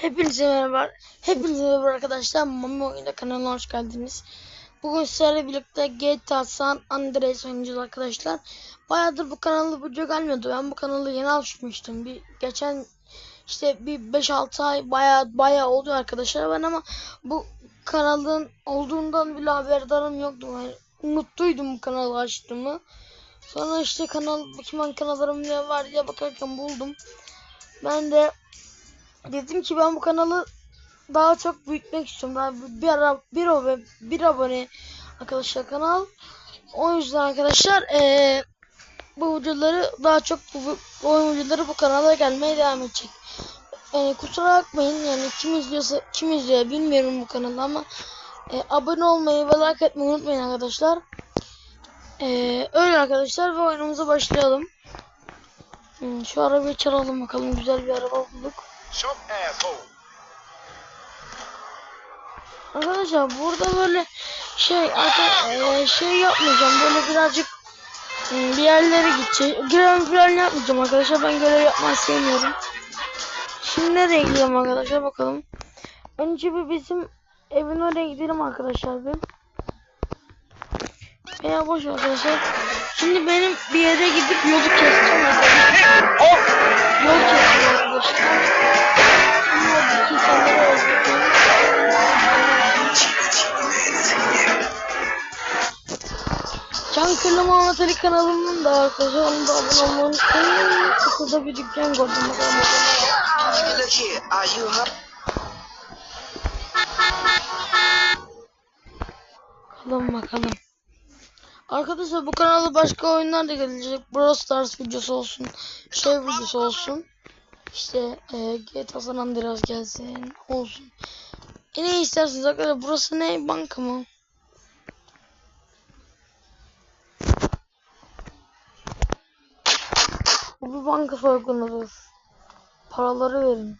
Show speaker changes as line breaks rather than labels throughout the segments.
Hepinize merhaba. Hepinize merhaba arkadaşlar. Mami Oyunda kanalına hoş geldiniz. Bugün sizlerle birlikte GTA San Andreas oynayacağız arkadaşlar. Bayağıdır bu kanalda video gelmiyordu. Ben bu kanalı yeni açmıştım. Bir geçen işte bir 5-6 ay bayağı bayağı oldu arkadaşlar. Ben ama bu kanalın olduğundan bile haberdarım yoktu. Yani unuttuydum bu kanalı açtığımı. Sonra işte kanal bakayım kanallarım ne var diye bakarken buldum. Ben de dedim ki ben bu kanalı daha çok büyütmek istiyorum. Daha bir, ara bir, abone, bir abone arkadaşlar kanal. O yüzden arkadaşlar eee, bu videoları daha çok bu, bu videoları bu kanala gelmeye devam edecek. Yani kusura bakmayın yani kim izliyorsa kim izliyor bilmiyorum bu kanalı ama e, abone olmayı ve like etmeyi unutmayın arkadaşlar. E, öyle arkadaşlar ve oyunumuza başlayalım. Hmm, şu arabayı çalalım bakalım güzel bir araba bulduk.
Jump asshole.
Arkadaşlar burada böyle şey arka, eee, şey yapmayacağım böyle birazcık hmm, bir yerlere gideceğim. Görev falan yapmayacağım arkadaşlar ben görev yapmayı sevmiyorum. Şimdi nereye gidelim arkadaşlar bakalım. Önce bir bizim evin oraya gidelim arkadaşlar bir. Veya boş arkadaşlar. Şimdi benim bir yere gidip yolu keseceğim arkadaşlar. Yol keseceğim arkadaşlar. Şimdi oradaki insanları öldüreceğim. Can Kırlama Anatoly kanalımın da arkadaşlar onu da abone olmayı unutmayın. Burada bir dükkan gördüm. Bakalım bakalım.
Look here, are you hurt?
Bakalım bakalım. Arkadaşlar bu kanalda başka oyunlar da gelecek. Brawl Stars videosu olsun. Şey videosu olsun. İşte e, GTA San Andreas gelsin. Olsun. E, ne isterseniz arkadaşlar. Burası ne? Banka mı? Bu bir banka soygunudur. Paraları verin.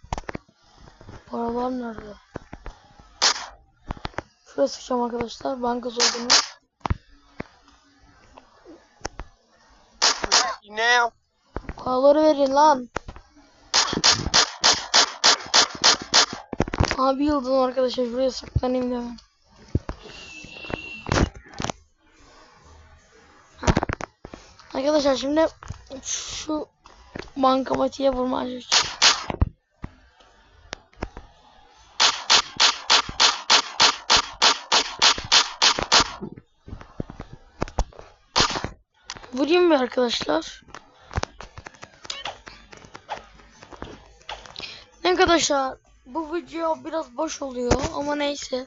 Paralar nerede? Şuraya sıkacağım arkadaşlar. Banka soygunu.
You now?
Paraları verin lan. Abi yıldım arkadaşlar. Şuraya saklanayım hemen. Heh. Arkadaşlar şimdi şu bankamatiğe vurmaya çalışacağım. Vurayım mı arkadaşlar? Arkadaşlar bu video biraz boş oluyor ama neyse.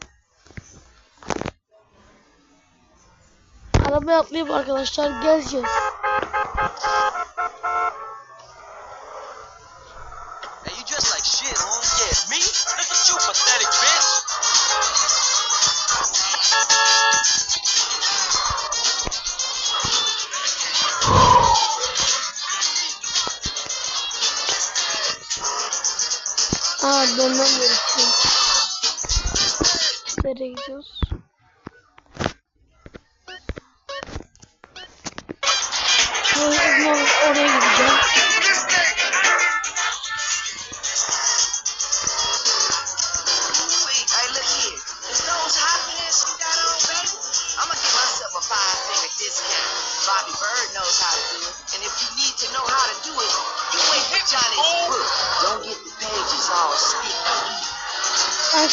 Arabaya atlayıp arkadaşlar geleceğiz. Aa dönmem gerekiyor. Nereye gidiyoruz?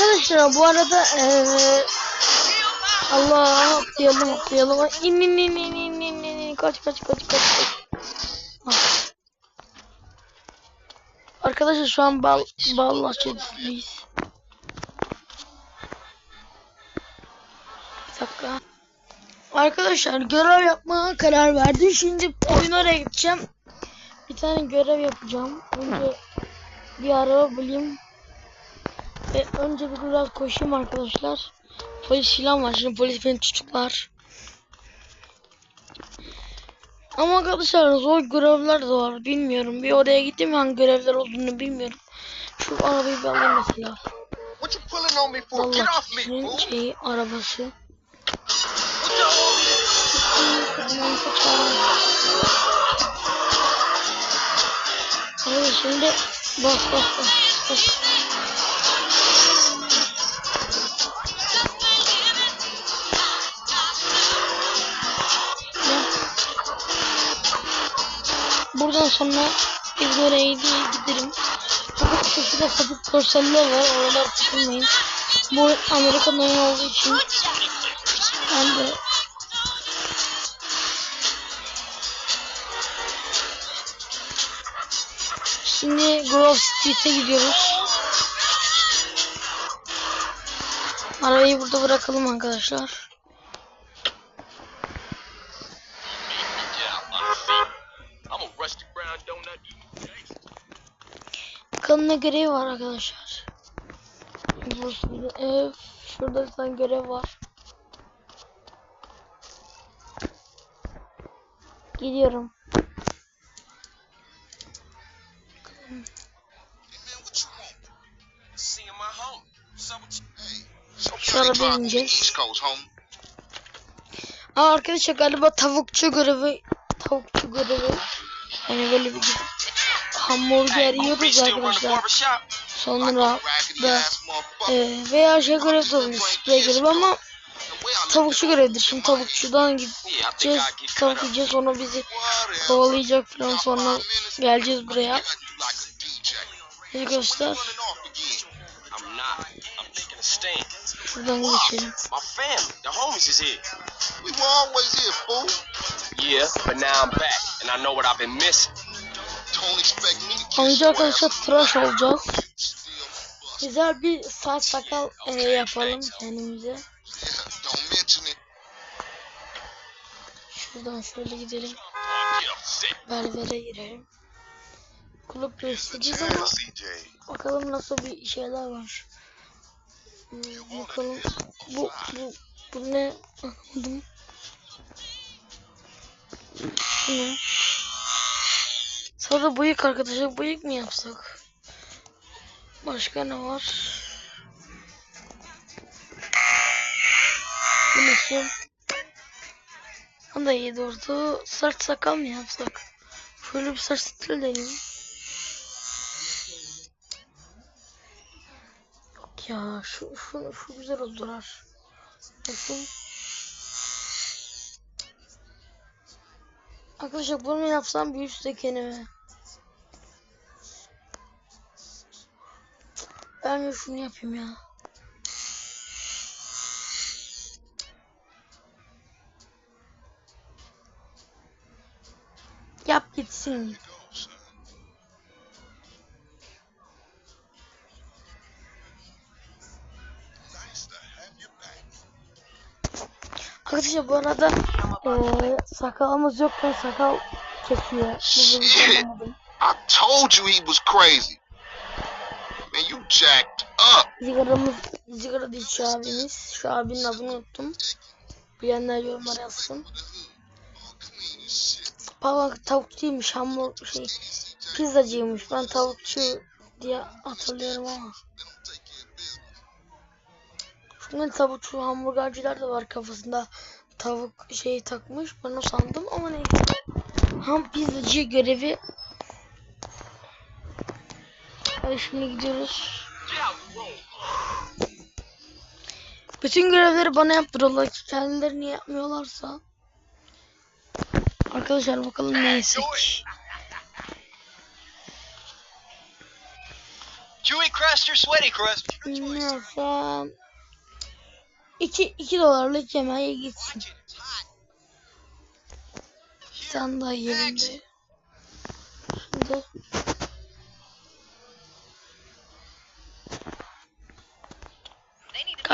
Arkadaşlar bu arada eee Allah atlayalım atlayalım. İn in in in in in in in kaç kaç kaç kaç kaç. Ah. Arkadaşlar şu an bal bal bahçesindeyiz. Bir dakika. Arkadaşlar görev yapmaya karar verdim. Şimdi oyun gideceğim. Bir tane görev yapacağım. Önce bir araba bulayım. Ve önce bir biraz koşayım arkadaşlar. Polis filan var. Şimdi polis beni tutuklar. Ama arkadaşlar zor görevler de var. Bilmiyorum. Bir oraya gittim hangi görevler olduğunu bilmiyorum. Şu arabayı bir alayım mesela.
Me,
kişinin şeyi arabası. Hayır şimdi bak bak bak. bak. Oradan sonra oraya giderim. Fakat köşede sapık görseller var. Oralar tıkılmayın. Bu Amerikan oyunu olduğu için ben de Şimdi Grove Street'e gidiyoruz. Arabayı burada bırakalım arkadaşlar. Bakalım ne görevi var arkadaşlar. Ev. Şurada bir tane görev var. Gidiyorum.
Coast, homie.
Aa arkadaşlar galiba tavukçu görevi tavukçu görevi yani böyle bir hamburger yiyoruz arkadaşlar. Sonra da e, veya şey görev de olmuş sprey görevi ama tavukçu görevdir. Şimdi tavukçudan gideceğiz. Tavuk yiyeceğiz sonra bizi kovalayacak falan sonra geleceğiz buraya.
got you like a DJ.
Bizi
When
göster.
you running off again?
I'm not. I'm taking a stand.
Şuradan geçelim.
My family, the homies is here.
We were always here, fool.
Yeah, but now I'm back, and I know what I've been missing.
Your
arkadaşlar tıraş olacağız. Güzel bir saç sakal e, yapalım kendimize. Şuradan şöyle gidelim. Berbere girelim. Kulüp besleyeceğiz ama bakalım nasıl bir şeyler var. Hmm, bakalım bu bu bu ne anlamadım. Bu ne? Sonra bıyık arkadaşlar bıyık mı yapsak? Başka ne var? Bu ne şey? O da iyi durdu. Saç sakal mı yapsak? Şöyle bir saç stili deneyim. Yok ya şu şu şu güzel olur. Bakın. Arkadaşlar bunu yapsam bir üstte kendime. Bence şunu yapayım ya. Yap gitsin. Arkadaşlar bu arada eee sakalımız yokken sakal kesiyor.
I told you he was crazy. Man, you jacked up.
Zigaramız, zigara şu abimiz. Şu abinin adını unuttum. Bilenler yorumlara yazsın. Pardon tavukçuymuş, hamur şey, pizzacıymış. Ben tavukçu diye hatırlıyorum ama. Şimdi tavukçu hamburgerciler de var kafasında tavuk şeyi takmış. Ben o sandım ama neyse. Ham pizzacı görevi. Hadi şimdi gidiyoruz. Bütün görevleri bana yaptırıyorlar ki kendileri niye yapmıyorlarsa. Arkadaşlar bakalım ne yesek.
Chewy crust or sweaty crust?
Yesem? 2 2 dolarlık yemeğe gitsin. Bir tane daha yiyelim de. Şimdi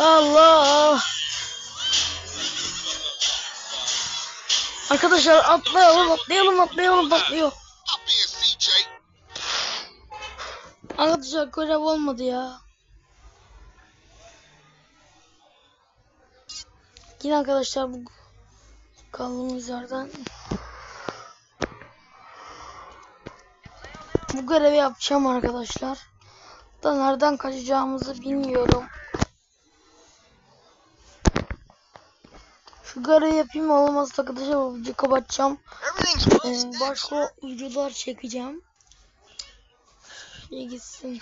Allah. Arkadaşlar atlayalım atlayalım atlayalım atlıyor.
Hop in, CJ.
Arkadaşlar görev olmadı ya. Yine arkadaşlar bu kaldığımız yerden Bu görevi yapacağım arkadaşlar. Da nereden kaçacağımızı bilmiyorum. Şu görevi yapayım olmazsa arkadaşlar bu videoyu kapatacağım.
Everything's
Ee, başka videolar çekeceğim. İyi gitsin.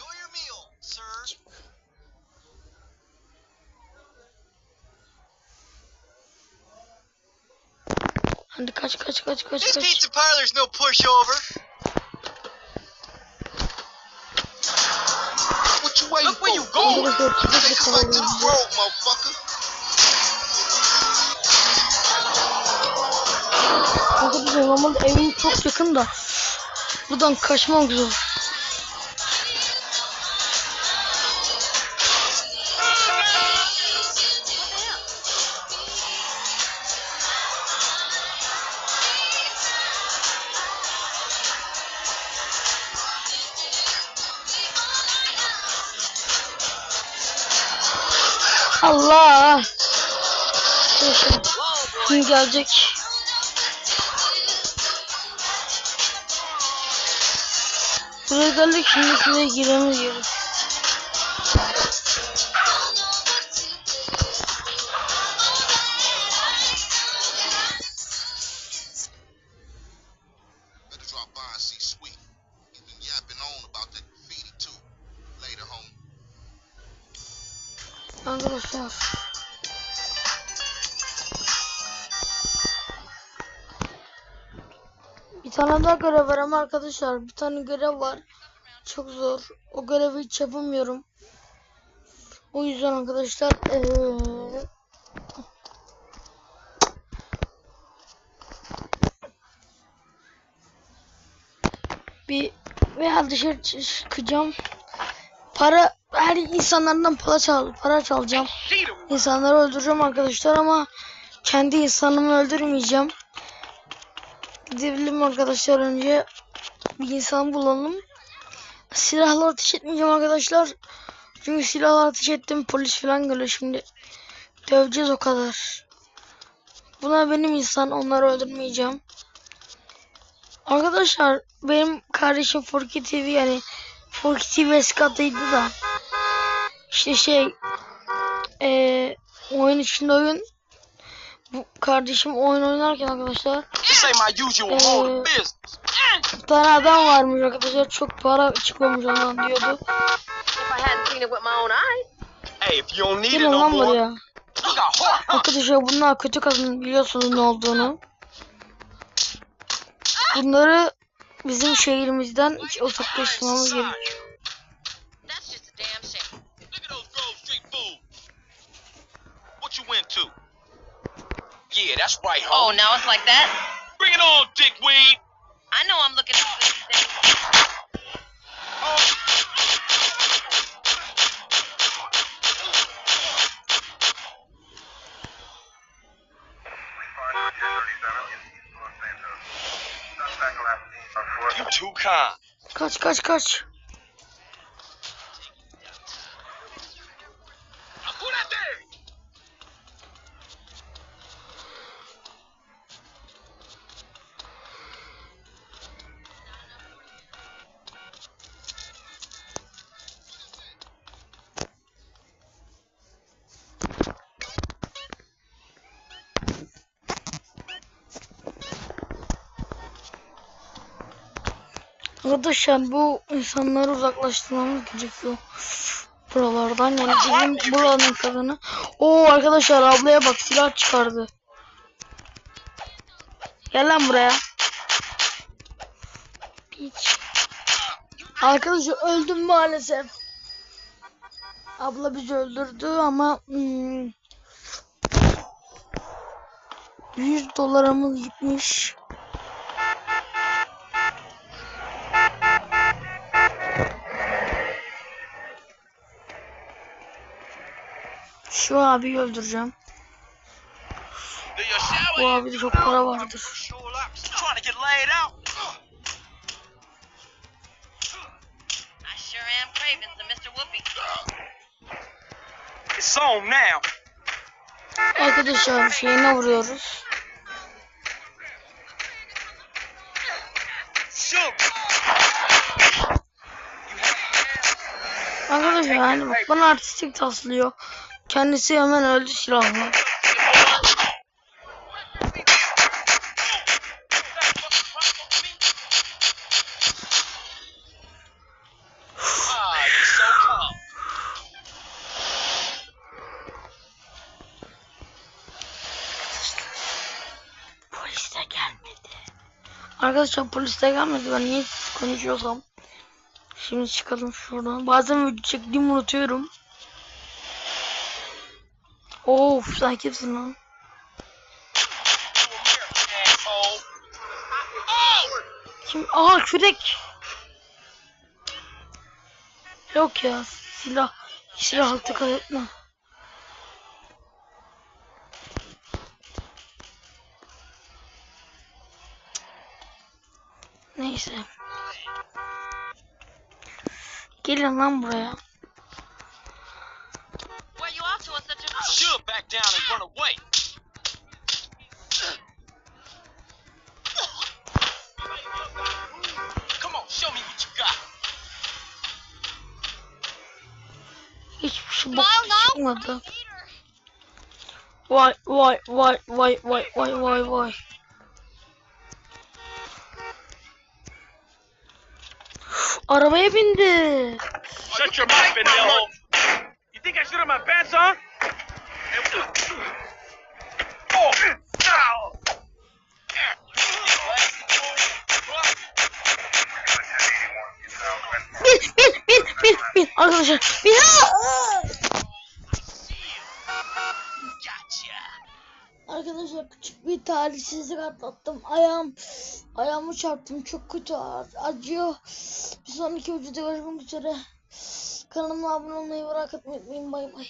Hadi kaç kaç kaç kaç
This
kaç.
pizza parlor's no pushover.
What you waiting
Look where you going.
Take to the road, motherfucker.
Arkadaşlar normalde evim çok yakın da buradan kaçmak zor. Allah! Kim gelecek? Buraya geldik şimdi size giremiyoruz. Bir tane daha görev var ama arkadaşlar bir tane görev var. Çok zor. O görevi hiç yapamıyorum. O yüzden arkadaşlar eee bir veya dışarı çıkacağım. Para her insanlardan para çal para çalacağım. İnsanları öldüreceğim arkadaşlar ama kendi insanımı öldürmeyeceğim. Gidelim arkadaşlar önce bir insan bulalım. Silahla ateş etmeyeceğim arkadaşlar. Çünkü silahla ateş ettim polis falan geliyor şimdi. Döveceğiz o kadar. Buna benim insan onları öldürmeyeceğim. Arkadaşlar benim kardeşim Forki TV yani Forki TV eski adıydı da işte şey eee oyun içinde oyun bu kardeşim oyun oynarken arkadaşlar
business.
bir tane adam varmış arkadaşlar çok para çıkıyormuş ondan diyordu.
No
lan buraya. Arkadaşlar bunlar kötü kadın biliyorsunuz ne olduğunu. Bunları bizim şehrimizden hiç uzaklaştırmamız gerekiyor.
Yeah, that's right,
Oh,
homie.
now it's like that?
Bring it on, dickweed.
I know I'm looking at these things.
You too kind.
Kaç kaç kaç. Arkadaşlar bu insanları uzaklaştırmamız gerekiyor. Buralardan yani bizim buranın kadını. Oo arkadaşlar ablaya bak silah çıkardı. Gel lan buraya. Hiç. Arkadaşlar öldüm maalesef. Abla bizi öldürdü ama hmm, 100 dolarımız gitmiş. Şu abiyi öldüreceğim. Bu
yet?
abide çok para vardır. Arkadaşlar şeyine vuruyoruz. Arkadaşlar yani bak bana artistik taslıyor. Kendisi hemen öldü silahla.
Ah.
Polis de gelmedi. Arkadaşlar polis de gelmedi. Ben niye konuşuyorsam. Şimdi çıkalım şuradan. Bazen video çektiğimi unutuyorum. Of sen kimsin lan? Kim? Aa kürek. Yok ya silah. Silah altı etme. Neyse. Gelin lan buraya.
Should back down and run away. Come on, show me what you got.
Hiçbir şey bok çıkmadı. Vay vay vay vay vay vay vay vay. Arabaya bindi.
Shut your mouth, pendejo. You think I should have my pants on?
Arkadaşlar. Aa!
Gotcha.
Arkadaşlar küçük bir talihsizlik atlattım. Ayağım ayağımı çarptım. Çok kötü acıyor. Bir sonraki videoda görüşmek üzere. Kanalıma abone olmayı, merak etmeyin. Bay bay.